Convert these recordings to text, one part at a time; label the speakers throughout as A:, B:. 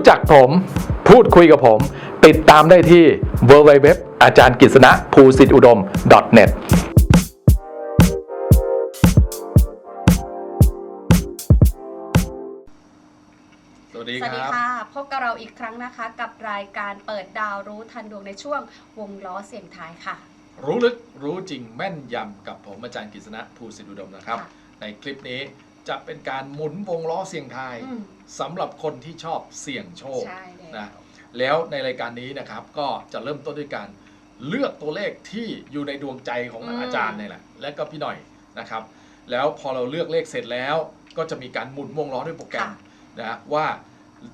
A: รู้จักผม พูดคุยกับผม ติดตามได้ที่ www อาจารย์กิษณะภูสิทธิอุดม .net
B: สวัสดี
C: สวัส
B: ค
C: ดี
B: รับ
C: ค่ะ พบกับเราอีกครั้งนะคะ กับรายการเปิดดาวรู้ทันดวงในช่วงวงล้อเสียงทายค่ะ
B: รู้ลึกรู้จริงแม่นยำกับผมอาจารย์กฤษณะภูสิทธิอุดมนะครับ
C: ค่ะ
B: ในคลิปนี้ จะเป็นการหมุนวงล้อเสี่ยงทาย
C: อืม
B: สำหรับคนที่ชอบเสี่ยงโชค
C: ใช่เลย
B: นะแล้วในรายการนี้นะครับก็จะเริ่มต้นด้วยการเลือกตัวเลขที่อยู่ในดวงใจของอาจารย์นี่แหละและก็พี่หน่อยนะครับ แล้วพอเราเลือกเลขเสร็จแล้ว ก็จะมีการหมุนวงล้อด้วยโปรแกรม
C: ค่ะ
B: นะว่า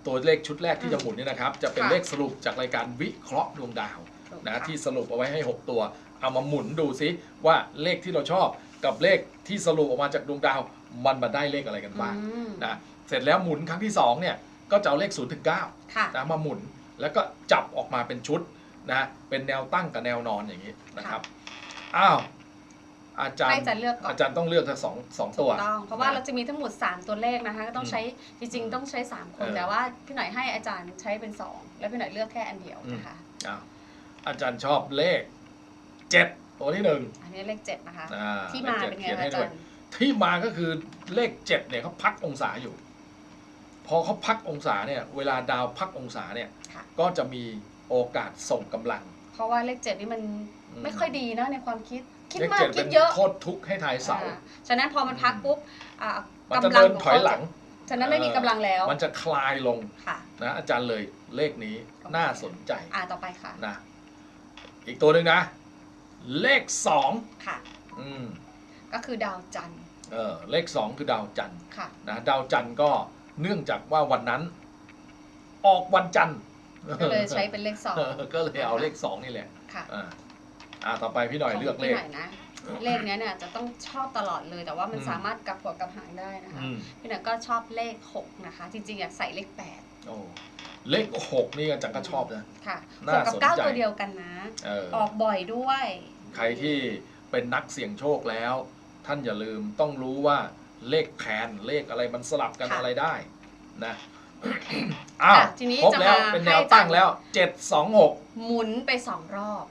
B: ตัวเลขชุดแรกที่จะหมุนเนี่ยนะครับ จะเป็น
C: ค่ะ
B: เลขสรุปจากรายการวิเคราะห์ดวงดาว
C: ถูก
B: นะ
C: ค่ะ
B: ที่สรุปเอาไว้ให้ 6 ตัว เอามาหมุนดูซิว่าเลขที่เราชอบ กับเลขที่สรุปออกมาจากดวงดาว มันมาได้เลขอะไรกันบ้าง
C: อืม
B: นะเสร็จแล้วหมุนครั้งที่2เนี่ยก็จะเอาเลข0ูนย์ถึงเค่ะนะมาหมุนแล้วก็จับออกมาเป็นชุดนะเป็นแนวตั้งกับแนวนอนอย่างนี้นะครับอ้าวอาจาร
C: ให้
B: ย์
C: อาจารย์เลือกก่อน
B: อาจารย์ต้องเลือกทั้งสองสอง
C: ถู
B: ตัว
C: กต้องเพราะว่าเราจะมีทั้งหมด 3 ตัวเลขนะคะก็ต้องใช้จริง ๆ ต้องใช้ 3 คน
B: เออ
C: แต่ว่าพี่หน่อยให้อาจารย์ใช้เป็น 2 แล้วพี่หน่อยเลือกแค่อันเดียวนะคะ
B: อ้าวอาจารย์ชอบเลขเจ็ด ตัวที่หนึ่ง
C: อันนี้เลข7นะคะ
B: อ่า
C: ที่มา
B: ลขจ็ด
C: เป็นไง
B: ขีย
C: คะ
B: ให้
C: อา
B: ด้
C: จา
B: วย
C: รย์
B: ที่มาก็คือเลขเจ็ดเนี่ยเขาพักองศาอยู่ พอเขาพักองศาเนี่ย เวลาดาวพักองศาเนี่ย
C: ค่ะ
B: ก็จะมีโอกาสส่งกำลัง
C: เพราะว่าเลข7นี่มัน
B: อืม
C: ไม่ค่อยดีนะในความคิด คิด
B: เลข
C: มาก
B: เจ็ด
C: คิ
B: เป็
C: ด
B: น
C: เยอะ
B: โทษทุกข์ให้ทายเสา
C: อ่ฉะนั้นพอมันพักปุ๊บอ่า
B: มันจะ
C: กำลั
B: เดิ
C: ง
B: น
C: ของ
B: ถอย
C: เขา
B: หลัง
C: ฉะนั้นไม่มีกำลังแล้ว
B: มันจะคลายลง
C: ค่ะ
B: นะอาจารย์เลยเลขนี้น่าสนใจ
C: อ่าต่อไปค่ะ
B: นะ อีกตัวหนึ่งนะ เลขสอง
C: ค่ะ
B: อืม
C: ก็คือดาวจันทร์
B: เออเลขสองคือดาวจันทร์
C: ค่ะ
B: นะดาวจันทร์ก็เนื่องจากว่าวันนั้น ออกวันจันทร์
C: ก็เลยใช้เป็นเลขสอง
B: เออก็เลยเอาเลขสองนี่แหละ
C: ค่ะ
B: อ่าอ่าต่อไปพี่หน่อยเลือกเล
C: ขง
B: ข
C: พี่หน่อยนะเลขเนี้ยเนี่ยจะต้องชอบตลอดเลยแต่ว่ามัน
B: อืม
C: สามารถกลับหัวกลับหางได้นะคะ
B: อืม
C: พี่หน่อยก็ชอบเลขหกนะคะ จริงๆอยากใส่เลขแปด
B: โอ้เลขหกนี่อาจารย์ก็ชอบนะ
C: ค่ะ
B: น่า
C: หกกับ
B: สนใจ
C: เก้าตัวเดียวกันนะ
B: เออ
C: ออกบ่อยด้วย
B: ใครที่เป็นนักเสี่ยงโชคแล้ว ท่านอย่าลืมต้องรู้ว่าเลขแคนเลขอะไรมันสลับกัน
C: ค่ะ
B: อะไรได้นะอ้าว
C: อะทีนี้
B: ครบ
C: จะ
B: แล้ว
C: มา
B: เป็นแนว
C: ให้อาจารย์
B: ตั้งแล้วเจ็ดสองหก
C: หมุนไปสองรอบ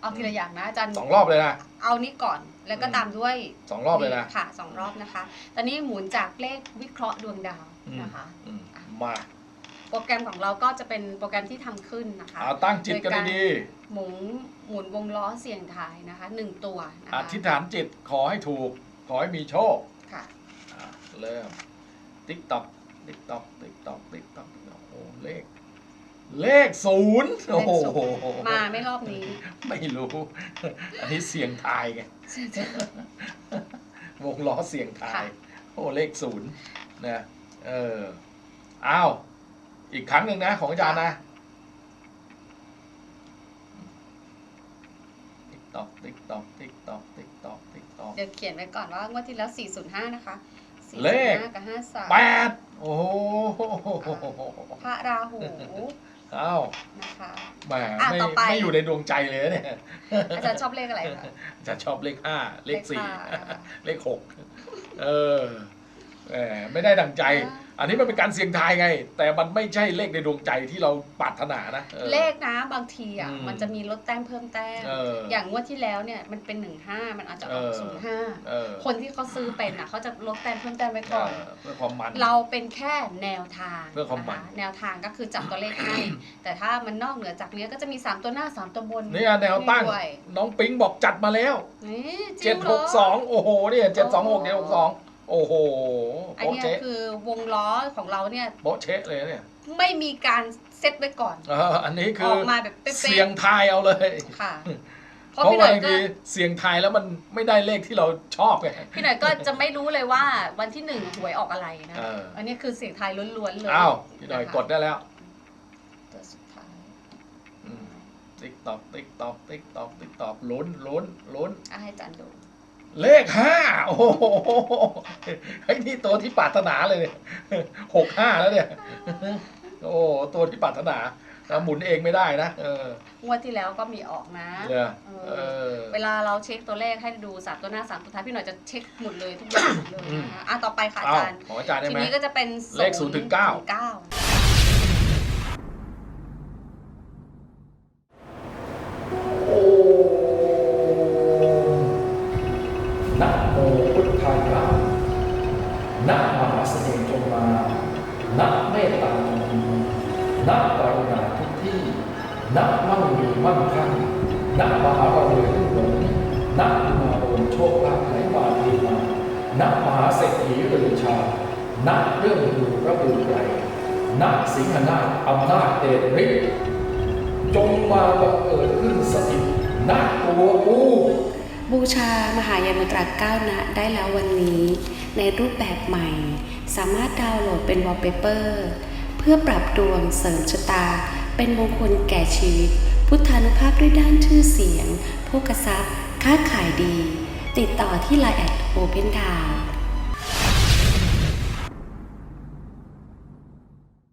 C: เอาทีละอย่างนะอาจารย์
B: สองรอบเลยนะ
C: เอานี้ก่อนแล้วก็
B: อืม
C: ตามด้วย
B: สองรอบเลยนะ
C: ค่ะสองรอบนะคะ ตอนนี้หมุนจากเลขวิเคราะห์ดวงดาว
B: อืม
C: นะคะ
B: อืมมา
C: โปรแกรมของเราก็จะเป็นโปรแกรมที่ทำขึ้นนะคะ
B: เอาตั้งจิตกันดี
C: หมุนหมุนวงล้อเสียงทายนะคะหนึ่งตัวนะ
B: ๆอ
C: คะ
B: ธิษฐานจิตขอให้ถูก ขอให้มีโชค
C: ค่ะ
B: อะเริ่มติ๊กตอกติ๊กตอกติ๊กตอกติ๊กตอกโอ้เลข เลขศูนย์
C: เล
B: โอ้
C: ข
B: โห
C: ศูนย์มาไม่รอบนี้
B: ไม่รู้ อันนี้เสียงทายไง วงล้อเสียงทาย
C: ค่ะ
B: โอ้เลขศูนย์นะเอออ้าว อีกครั้งหนึ่งนะของอาจารย์นะติ๊กตอกติ๊กตอกติ๊กตอกติ๊กตอกติ๊กตอก
C: เดี๋ยวเขียนไว้ก่อนว่างวดที่แล้ว 405 นะคะ
B: เลข
C: 405กับ
B: แป
C: 53
B: ดโอ้โห
C: พระราหู
B: อ้าว
C: นะคะ
B: แหม
C: อะ
B: ไม่
C: ต่อไป
B: ไม่อยู่ในดวงใจเลยนะเนี่ย
C: อาจารย์ชอบเลขอะไรคะ
B: จะชอบเลขห้าเลขสี่
C: เลขห้า
B: เลขหกเออแหมไม่ได้ดังใจ
C: อ่า
B: อันนี้มันเป็นการเสี่ยงทายไง แต่มันไม่ใช่เลขในดวงใจที่เราปรารถนานะออ
C: เลขนะบางทีอะ
B: อืม
C: มันจะมีลดแต้มเพิ่มแต้ม
B: เออ
C: อ
B: อย่าง
C: งวดที่แล้วเนี่ยมันเป็น15มันอาจจะออก
B: เออเออ
C: 05คนที่เขาซื้อเป็นอะเขาจะลดแต้มเพิ่มแต้มไว้
B: เอ
C: ก่อน
B: อเพื่อความมัน
C: เราเป็นแค่แนวทาง
B: เพื่อความหมายะะ
C: แนวทางก็คือจับตัวเลขให้ แต่ถ้ามันนอกเหนือจากนี้ก็จะมี 3 ตัวหน้า 3 ตัวบน
B: นี่แนวตั้ง
C: ด้วย
B: น้องปิ๊งบอกจัดมาแล้ว
C: นี่จริ
B: เจ็ด
C: งเห
B: ห
C: ร
B: กสองโอ้โหเนี่ยเจ็ดสองหก
C: โอ้
B: เจ็ดหกสองโอ้โห
C: อัน
B: โป๊ะ
C: เนี้ย
B: เชะ
C: คือวงล้อของเราเนี่ย
B: โป๊ะเชะเลยเนี่ย
C: ไม่มีการเซตไว้ก่อน
B: เอออันนี้คื
C: อ
B: อ
C: อกมาแบบเป๊ะๆ
B: เสียงทายเอาเลย
C: ค่ะ เพ
B: เพ
C: ราะ
B: ราะ
C: พี่ห
B: ว่า
C: น่อย
B: บาง
C: ก็
B: ทีเสียงทายแล้วมันไม่ได้เลขที่เราชอบไง
C: พี่หน่อยก็จะไม่รู้เลยว่าวันที่หนึ่งหวยออกอะไรนะ
B: เออ
C: อั นนี้คือเสียงไทายล้วนๆเลย
B: อ้าวพี่หน่อยะ
C: คะ
B: กดได้แล้ว
C: ตัวสุดท้าย
B: ติ๊กตอกติ๊กตอกติ๊กตอกติ๊กตอกลุ้นลุ้นลุ้น
C: อะให้อาจารย์ดู
B: เลขห้าโอ้โหไอ้ยนี่ตัวที่ปรารถนาเลยเนี่ยหกห้าแล้วเนี่ย โอ้ตัวที่ปรารถนาแล้วหมุนเองไม่ได้นะเออง
C: วดที่แล้วก็มีออกนะ
B: เนี่ยเออ
C: เวลาเราเช็คตัวเลขให้ดูสามตัวหน้าสามตัวท้ายพี่หน่อยจะเช็คหมดเลยทุกอย่างเลยนะคะอะต่อไปค่ะอา
B: อ้าว
C: จารย์
B: ของอาจารย์ได้
C: ที
B: ไหม
C: นี้ก็จะเป็น
B: เลข0ถึง9
C: เก้า
D: เสน่ห์จงมาณเมตตาจงมีณกรุณาทุกที่ณมั่งมีมั่งคั่งณมหาบารมีทุกหนณมาโอนโชคลาภไหลมาเทมาณมหาเศรษฐีลือชาณเรื่องดูระบือไกรณสิงหนาถอำนาจเดชฤทธิ์จงมาบังเกิดขึ้นสถิตณตัวกู
E: บูชามหายานตราก้าวนะได้แล้ววันนี้ ในรูปแบบใหม่ สามารถดาวน์โหลดเป็นวอลเปเปอร์เพื่อปรับดวงเสริมชะตา เป็นมงคลแก่ชีวิต พุทธานุภาพด้วยด้านชื่อเสียงโภคทรัพย์ ค้าขายดี ติดต่อที่ไลน์แอดโอเพนดาว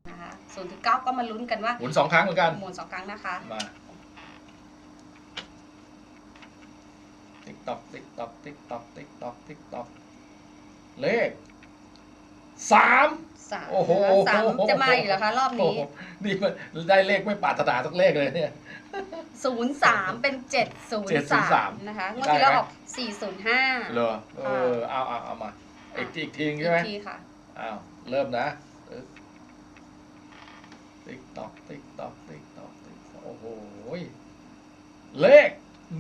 C: นะคะศูนย์ถึงเก้าก็มาลุ้นกันว่า
B: หมุนสองครั้งเหมือนกัน
C: หมุนสองครั้งนะคะ
B: มาติ๊กตอกติ๊กตอกติ๊กตอกติ๊กตอกติ๊กตอกเลข สาม
C: สาม
B: โอ้โห
C: นะคะสามจะมาอีกเหรอคะรอบ
B: โอ้
C: นี้
B: โหนี่มันได้เลขไม่ปรารถนาสักเลขเลยเนี่ย
C: ศูนย์สามเป็นเจ็ดศูนย์สาม
B: 703
C: นะคะงวดที่แล้ว
B: ได้ไหม
C: ออกสี่ศูนย์ห้า
B: เหรอเออเอาเอาเอามาอีกทีอีกทีใช่ไหม
C: ทีค่ะ
B: อ้าวเริ่มนะตึ๊กติ๊กตอกติ๊กตอกติ๊กตอกติ๊กตอกโอ้โหเลข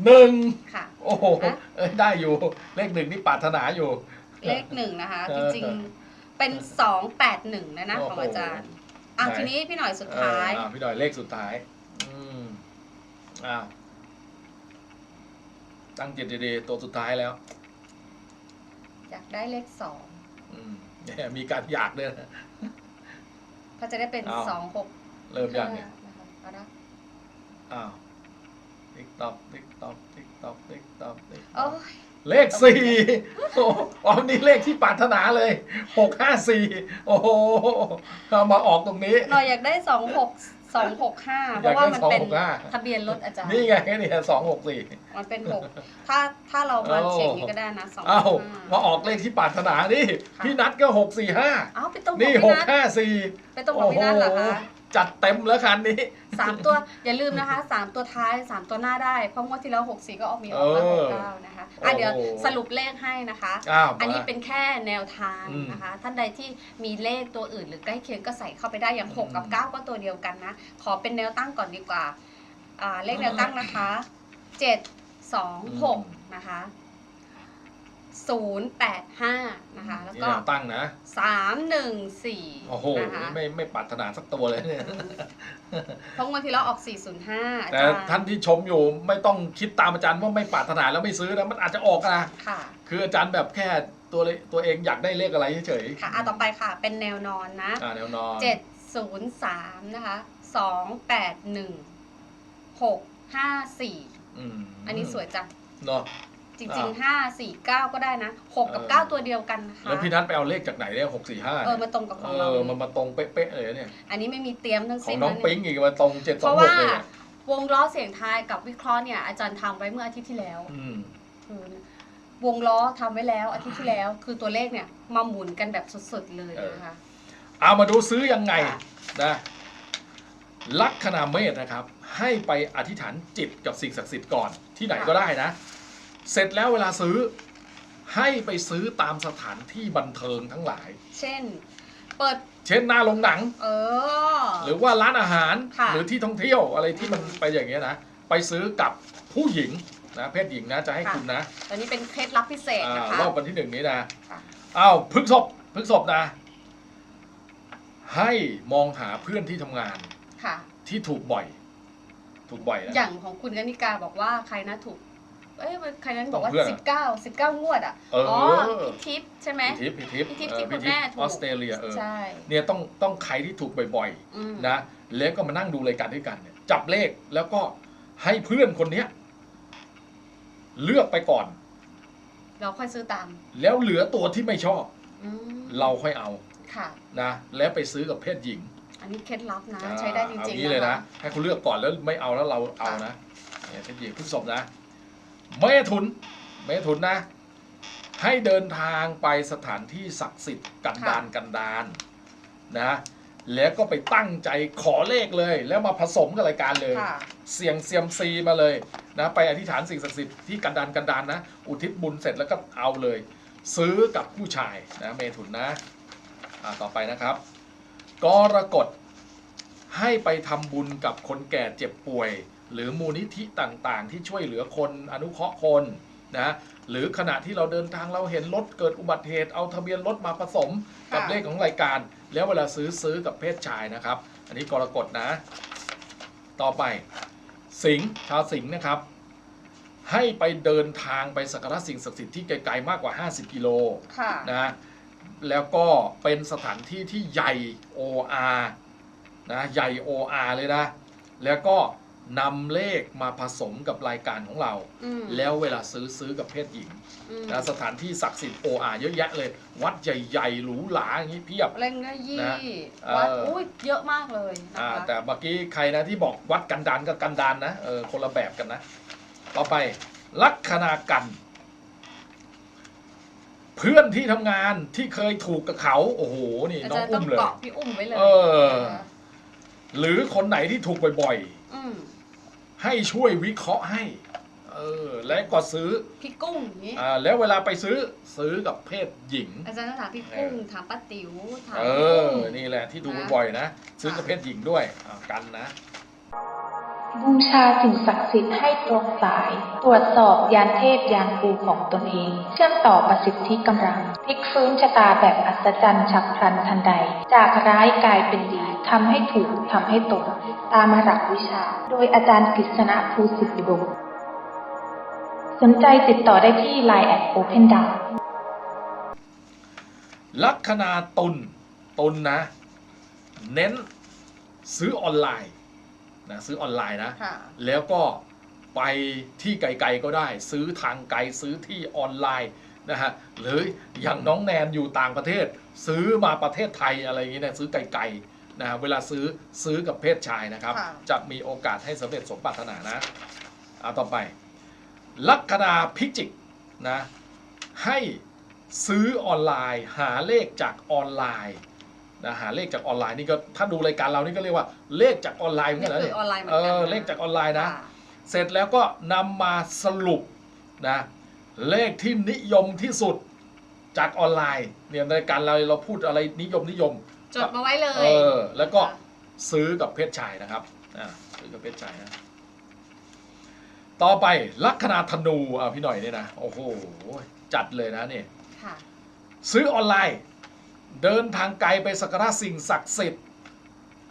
B: หนึ่ง
C: ค่ะ
B: โอ้โห
C: ฮะ
B: เอ้ยได้อยู่เลขหนึ่งนี่ปรารถนาอยู่
C: เลขหนึ่งนะคะ
B: เอ
C: จ
B: อ
C: ริงๆ เป็นสองแปดหนึ่งนะนะ
B: โอ้
C: ข
B: โห
C: องอาจารย์อะ
B: ไหน
C: ทีนี้พี่หน่อยสุด
B: เออ
C: ท้าย
B: อะพี่ดอยเลขสุดท้าย อืมอ้าว ตั้งจิตดีๆตัวสุดท้ายแล้ว
C: อยากได้เลขสอง
B: อืมเนี่ยมีการอยากด้วยนะ
C: ก็จะได้เป็น
B: อ้าว
C: สองหก
B: เริ่มยังเนี่ย
C: นะคะเอาละ
B: อ้าว ติ๊กตอก ติ๊กตอก ติ๊กตอก ติ๊กตอก ติ๊กต
C: โอ้
B: อก
C: ย
B: เลขสี่โอ้อ๋อนี่เลขที่ปรารถนาเลยหกห้าสี่โอ้โหเอามาออกตรงนี้
C: หน่อยอยากได้สองหกสองหกห้าเพ
B: อยาก
C: ราะว่า
B: ได้
C: มันเป็น
B: 265
C: ทะเบียนรถอาจารย์
B: นี่ไงเนี่ยสองหกสี่
C: มันเป็นหกถ้าถ้าเรามาเฉียงนี้ก็ได้นะสอง
B: เอ้า
C: ห้า
B: มาออกเลขที่ปรารถนานี่
C: ค่ะ
B: พี่นัทก็หกสี่ห้า
C: เอ้าไปตรงกับ
B: นี่
C: พี่
B: หก
C: นัท
B: ห้าสี่
C: ไปตรงกับพี่นัทเหรอคะ
B: จัดเต็มแล้วคันนี้
C: สามตัวอย่าลืมนะคะสามตัวท้ายสามตัวหน้าได้ เพราะงวดที่แล้วหกสี่ก็ออกมีออกมา
B: เอ
C: ห
B: อ
C: กเก้านะคะอะเดี๋ยว
B: โอ้โห
C: สรุปเลขให้นะคะ
B: อ้าว
C: อันนี้
B: มา
C: เป็นแค่แนวทาง
B: อืม
C: นะคะ ท่านใดที่มีเลขตัวอื่นหรือใกล้เคียงก็ใส่เข้าไปได้อย่าง
B: อืม
C: 6กับ9ก็ตัวเดียวกันนะ ขอเป็นแนวตั้งก่อนดีกว่าอ่าเลขแนวตั้งนะคะ7 2 6นะคะ 085 นะคะ แล้ว
B: นี่
C: ก็
B: แนวตั้งนะ
C: 314
B: โอ้โห
C: นะคะ
B: ไม่ไม่ปรารถนาสักตัวเลยเนี่ย
C: เพราะงวดที่เราออก 405อา
B: แต่
C: จารย์
B: ท่านที่ชมอยู่ไม่ต้องคิดตามอาจารย์ว่าไม่ปรารถนาแล้วไม่ซื้อนะมันอาจจะออกนะ
C: ค่ะ
B: คืออาจารย์แบบแค่ตัวเลตัวเองอยากได้เลขอะไรเฉย
C: ค่ะอะต่อไปค่ะ เป็นแนวนอนนะ
B: ๆอ่าแนวนอน
C: เจ็ดศูนย์สามนะคะสองแปดหนึ่งหกห้าสี่
B: ม
C: อันนี้สวยจัง
B: เนาะ
C: จริง
B: อ่า
C: ๆห้าสี่เก้าก็ได้นะหกกับ
B: เออ
C: เก้าตัวเดียวกันนะคะ
B: แล้วพี่นัทไปเอาเลขจากไหนเนี่ยหกสี่ห้า
C: เออมาตรงกับของเรา
B: เออมันมาตรงเป๊ะๆเลยเนี่ย
C: อันนี้ไม่มีเตรียมทั้ง
B: ของ
C: สิ้น
B: น้อง
C: นะ
B: ปิ๊ง
C: เนี่ย
B: อีกมาตรงเจ็ด
C: เพ
B: สอง
C: ราะ
B: ห
C: ว่าก
B: เลยอะ
C: วงล้อเสียงทายกับวิเคราะห์เนี่ยอาจารย์ทำไว้เมื่ออาทิตย์ที่แล้ว
B: อืม
C: คือวงล้อทำไว้แล้วอาทิตย์ที่แล้ว คือตัวเลขเนี่ยมาหมุนกันแบบสดๆเลยนะคะ
B: เอามาดูซื้อยังไง
C: ค่ะ
B: นะลัคนาเมษนะครับ ให้ไปอธิษฐานจิตกับสิ่งศักดิ์สิทธิ์ก่อนที่ไหนก็ได้นะ เสร็จแล้วเวลาซื้อให้ไปซื้อตามสถานที่บันเทิงทั้งหลาย
C: เช่น เปิด
B: เช่นหน้าโรงหนัง
C: เออ
B: หรือว่าร้านอาหาร
C: ค่ะ
B: หรือที่ท่องเที่ยวอะไรที่มัน
C: อืม
B: ไปอย่างเงี้ยนะไปซื้อกับผู้หญิงนะเพศหญิงนะจะให้
C: ค่ะ
B: คุณนะ
C: ตอนนี้เป็นเคล็ดลับพิเศษ
B: อ่า
C: นะคะ
B: รอบวันที่หนึ่งนี้นะ
C: ค่ะ
B: อ้าวพฤกษบพฤกษบนะ ให้มองหาเพื่อนที่ทำงาน
C: ค่ะ
B: ที่ถูกบ่อย ถูกบ่อยนะ
C: อย่างของคุณกนิกาบอกว่าใครนะถูก เอ้ยใครนั้นบอกว่า
B: ของเพื่อนอะ
C: สิบเก้าสิบเก้างวดอะ
B: เอออ๋
C: พี่ทิพย์ใช่ไหม
B: พี่ทิพย์พี่ทิพย์
C: พี่ทิพย์
B: เออ
C: ที่คุณแม่ถูก
B: ออสเตรเลียเออ
C: ใช่
B: เนี่ยต้องต้องใครที่ถูกบ่อย
C: อืม
B: ๆนะแล้วก็มานั่งดูรายการด้วยกันเนี่ยจับเลขแล้วก็ให้เพื่อนคนเนี้ยเลือกไปก่อน
C: เราค่อยซื้อตาม
B: แล้วเหลือตัวที่ไม่ชอบ
C: อืม
B: เราค่อยเอา
C: ค่ะ
B: นะแล้วไปซื้อกับเพศหญิง
C: อันนี้เคล็ดลับนะ
B: อ่า
C: ใช้ได้จริง
B: เอา
C: ๆ
B: งี้เลยนะ
C: ค
B: ให้คุณเลือกก่อนแล้วไม่เอาแล้วเราเอานะเนี่ยเพศหญิงพฤษภนะ เมถุน เมถุนนะ ให้เดินทางไปสถานที่ศักดิ์สิทธิ์กันดานกันดานนะแล้วก็ไปตั้งใจขอเลขเลย แล้วมาผสมกับรายการเลย
C: ค่ะ
B: เสี่ยงเซียมซีมาเลยนะไปอธิษฐานสิ่งศักดิ์สิทธิ์ที่กันดานกันดานนะ อุทิศบุญเสร็จแล้วก็เอาเลย ซื้อกับผู้ชายนะเมถุนนะอ่าต่อไปนะครับกรกฎให้ไปทำบุญกับคนแก่เจ็บป่วย หรือมูลนิธิต่างๆ ที่ช่วยเหลือคนอนุเคราะห์คนนะหรือขณะที่เราเดินทางเราเห็นรถเกิดอุบัติเหตุเอาทะเบียนรถมาผสมกับ
C: ค่ะ
B: เลขของรายการ แล้วเวลาซื้อซื้อกับเพศชายนะครับ อันนี้กรกฎนะ ต่อไป สิงห์ชาวสิงห์นะครับ ให้ไปเดินทางไปสักการะสิ่งศักดิ์สิทธิ์ที่ไกลๆมากกว่า 50 กิโล
C: ค่ะ
B: นะแล้วก็เป็นสถานที่ที่ใหญ่ OR นะใหญ่ OR เลยนะ แล้วก็ นำเลขมาผสมกับรายการของเรา
C: อืม
B: แล้วเวลาซื้อซื้อกับเพศหญิง
C: อืม
B: นะสถานที่ศักดิ์สิทธิ์ OR เยอะแยะเลย วัดใหญ่ๆหรูหราอย่างนี้เพียบ
C: เล่งเนื้อยี่
B: นะ
C: วัด
B: เอออุ้
C: อุ้ยเยอะมากเลยนะ
B: อ่า
C: คะ
B: แต่เมื่อกี้ใครนะที่บอกวัดกันดานกับกันดานนะเออคนละแบบกันนะ ต่อไปลัคนากัน เพื่อนที่ทำงานที่เคยถูกกับเขา โอ้โห นี่
C: อา
B: น้อ
C: จางรย์ต้
B: อุ้
C: อง
B: มเลย
C: เกาะพี่อุ้มไว้เลย
B: เออ
C: นะคะ
B: หรือคนไหนที่ถูกบ่อย
C: อืม
B: ๆ ให้ช่วยวิเคราะห์ให้ เออ และก็ซื้อ
C: พี่กุ้งอย่างนี้
B: อ่า แล้วเวลาไปซื้อซื้อกับเพศหญิง
C: อาจารย์ต้องถามพี่กุ้งถามป้าติ๋วถาม
B: เอ
C: พี่
B: อ
C: กุ้ง
B: นี่แหละที่ดูบ่อยๆนะ ซื้อกับเพศหญิงด้วยอ่ากันนะ
F: บูชาสิ่งศักดิ์สิทธิ์ให้ตรงสาย ตรวจสอบยานเทพยานครูของตนเอง เชื่อมต่อประสิทธิกำลังพลิกฟื้นชะตาแบบอัศจรรย์ฉับพลันทันใด จากร้ายกลายเป็นดี ทำให้ถูกทำให้ตรงตามหลักวิชา โดยอาจารย์กฤษณะภูสิทธิอุดมสนใจติดต่อได้ที่ Line แอด Open d o w
B: ลัคนาตุลตุลนะ เน้นซื้อออนไลน์นะซื้อออนไลน์นะ
C: ค่ะ
B: แล้วก็ไปที่ไกลๆก็ได้ ซื้อทางไกลซื้อที่ออนไลน์นะฮะหรืออย่างน้องแนนอยู่ต่างประเทศ ซื้อมาประเทศไทยอะไรอย่างเงี้ยนะซื้อไกลๆ นะฮะเวลาซื้อซื้อกับเพศชายนะครับ
C: ค่ะ
B: จะมีโอกาสให้สำเร็จสมปรารถนานะเอาต่อไป ลัคนาพิจิกนะให้ซื้อออนไลน์ หาเลขจากออนไลน์นะหาเลขจากออนไลน์นี่ก็ถ้าดูรายการเรานี่ก็เรียกว่าเลขจากออนไลน์เหมือนกันนะ
C: นี่คือออนไลน์เหมือน
B: เอ
C: กัน
B: อ
C: นะ
B: เลขจากออนไลน์นะ
C: ค่
B: เสร็จแล้วก็นำมาสรุปนะเลขที่นิยมที่สุดจากออนไลน์เนี่ยรายการเราเราพูดอะไรนิยมนิยม
C: จดมาไว้เลย
B: เออ แล้วก็ซื้อกับเพศชายนะครับอ่าซื้อกับเพศชายนะ ต่อไปลัคนาธนูอะพี่หน่อยเนี่ยนะ โอ้โห จัดเลยนะเนี่ย
C: ค่ะ
B: ซื้อออนไลน์ เดินทางไกลไปสักการะสิ่งศักดิ์สิทธิ์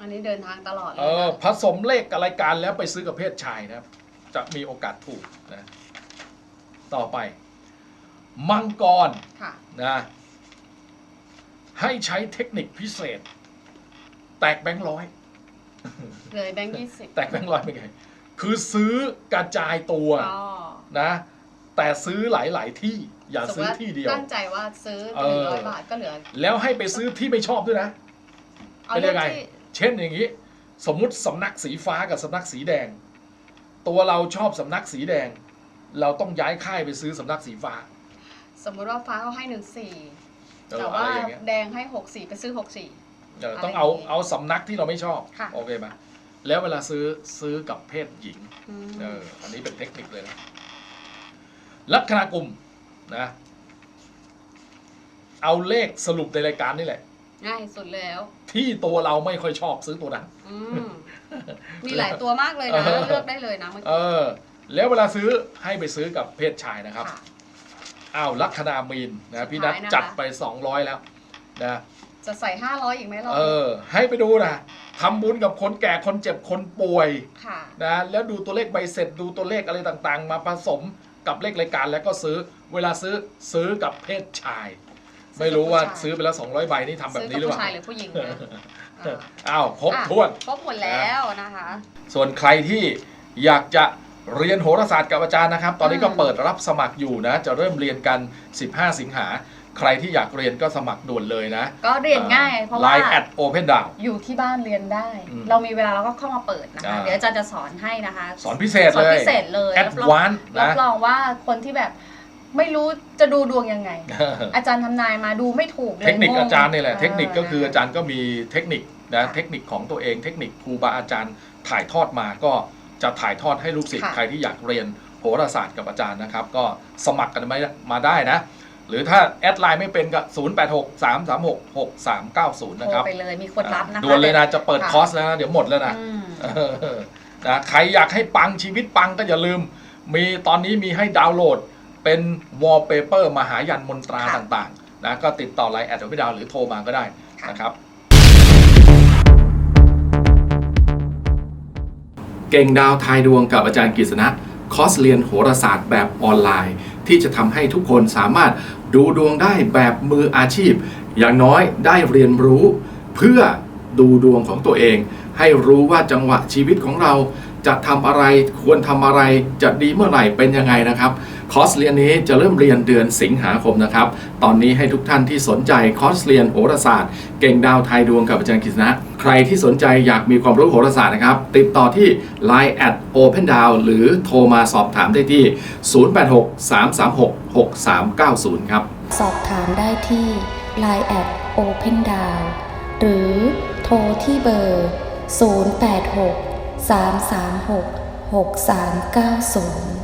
C: อันนี้เดินทางตลอดเล
B: เอยอ
C: นะ
B: ผสมเลขกับรายการแล้วไปซื้อกับเพศชายนะครับ จะมีโอกาสถูกนะ ต่อไป มังกร
C: ค่ะ
B: นะ ให้ใช้เทคนิคพิเศษ แตกแบงค์ร้อย
C: เลยแบงค์ยี่สิบ
B: แตกแบงค์ร้อยเป็นไง คือซื้อกระจายตัว
C: อ๋อ
B: นะ แต่ซื้อหลาย ๆ ที่อย่า
C: สม
B: ซื้อ
C: มุติ
B: ที่เดียว
C: ตั้งใจว่าซื้อ
B: เอ
C: หนึ่ง
B: อ
C: ร้อยบาทก็เหลือ
B: แล้วให้ไปซื้อที่ไม่ชอบด้วยนะ
C: เอา
B: เป็น
C: เล
B: ยั
C: ข
B: งไง
C: ที่
B: เช่นอย่างนี้ สมมุติสำนักสีฟ้ากับสำนักสีแดง ตัวเราชอบสำนักสีแดง เราต้องย้ายค่ายไปซื้อสำนักสีฟ้า
C: สมมุติว่าฟ้าเขาให้หนึ่งสี่
B: เออ
C: แต่
B: อะ
C: ว่า
B: ไรอย่างเงี้ย
C: แดงให้หกสี่ไปซื้อหกสี่
B: เออ
C: อะไร
B: ต้องเอา
C: อย่างงี้
B: เอาสำนักที่เราไม่ชอบ
C: ค่ะ
B: โอเคไหมแล้วเวลาซื้อซื้อกับเพศหญิง
C: อืม
B: เอออันนี้เป็นเทคนิคเลยนะลัคนากลุ่มนะ เอาเลขสรุปในรายการนี่แหละ
C: ง่ายสุดแล้ว
B: ที่ตัวเราไม่ค่อยชอบซื้อตัวนั้น
C: อืมมีหลายตัวมากเลยนะ
B: เออ
C: เลือกได้เลยนะเมื่อ
B: เอ
C: กี้
B: อ แล้วเวลาซื้อให้ไปซื้อกับเพศชายนะครับ
C: ค่ะ
B: อ้าวลัคนามีนนะพี่นัท
C: สุดท้ายนะคะ
B: จัดไป 200 แล้วนะ
C: จะใส่ห้าร้อยอีกไหมเรา
B: เออ ให้ไปดูนะทำบุญกับคนแก่คนเจ็บคนป่วย
C: ค่ะ
B: นะแล้วดูตัวเลขใบเสร็จดูตัวเลขอะไรต่างๆ มาผสมกับเลขรายการแล้วก็ซื้อเวลาซื้อซื้อกับเพศชาย ไม่รู้ว่าซื้อไปแล้ว200ใบนี่ทำแบบ
C: ซื้อ
B: นี้
C: กับ
B: หรือเป
C: ผู้
B: ล่า
C: ชายหรือผู้หญิงนะอ่า
B: อ้าวครบ
C: อะ
B: ถ้วน
C: ครบหมดแล้วนะคะ
B: ส่วนใครที่อยากจะ เรียนโหราศาสตร์กับอาจารย์นะครับ ตอนนี้ก็
C: อืม
B: เปิดรับสมัครอยู่นะ จะเริ่มเรียนกัน 15 สิงหา ใครที่อยากเรียนก็สมัครด่วนเลยนะ
C: ก็เรียนง่ายเพราะ
B: ไล
C: ว่า
B: น์แอดโอเพนดาว
C: อยู่ที่บ้านเรียนได้
B: อืม
C: เรามีเวลาเราก็เข้ามาเปิดนะคะ
B: อ่า
C: เดี๋ยวอาจารย์จะสอนให้นะคะ
B: สอนพิเศษ
C: สอน
B: เลย
C: พิเศษเลย
B: แอด
C: รับรอง
B: วานซ์
C: รับ
B: นะ
C: รองว่าคนที่แบบไม่รู้จะดูดวงยังไง อาจารย์ทำนายมาดูไม่ถูกเลย
B: เทคนิค
C: งง
B: อาจารย์นี่แหละ เทคนิคก็คือ
C: เอา
B: จารย์ก็มีเทคนิคนะ
C: ค่ะ
B: เทคนิคของตัวเอง เทคนิคครูบาอาจารย์ถ่ายทอดมาก็ จะถ่ายทอดให้ลูกศิษย์
C: ค่ะ
B: ใครที่อยากเรียนโหราศาสตร์กับอาจารย์นะครับ ก็สมัครกันมามาได้นะ
G: หรือถ้าแอดไลน์ไม่เป็นก็ 0 8 6 3 3 6 6 3 9 0 นะ
C: โท
G: ครับ
C: รไปเลยมีคนรับนะคะ
G: ด่วนเลยนะจะเปิด
C: ค่ะ
G: คอร์สแล้วนะเดี๋ยวหมดแล้วนะ
C: อืม
G: เออนะใครอยากให้ปังชีวิตปังก็อย่าลืม มีตอนนี้มีให้ดาวน์โหลดเป็นวอลเปเปอร์มหายันมนตรา
C: ค่ะ
G: ต่างๆนะก็ติดต่อไลน์แอดพี่ดาวหรือโทรมาก็ได้
C: ค่ะ
G: นะครับ เก่งดาวทายดวงกับอาจารย์กฤษณะคอร์สเรียนโหราศาสตร์แบบออนไลน์ ที่จะทำให้ทุกคนสามารถดูดวงได้แบบมืออาชีพ อย่างน้อยได้เรียนรู้ เพื่อดูดวงของตัวเอง ให้รู้ว่าจังหวะชีวิตของเรา จะทำอะไรควรทำอะไรจะดีเมื่อไหร่เป็นยังไงนะครับคอร์สเรียนนี้จะเริ่มเรียนเดือนสิงหาคมนะครับ ตอนนี้ให้ทุกท่านที่สนใจคอร์สเรียนโหราศาสตร์ เก่งดาวไทยดวงกับอาจารย์กฤษณะ ใครที่สนใจอยากมีความรู้โหราศาสตร์นะครับ ติดต่อที่ Line at Open Down หรือโทรมาสอบถามได้ที่ 086 336 6390 ครับ
E: สอบถามได้ที่ Line at Open Down หรือโทรที่เบอร์ 086 336 6390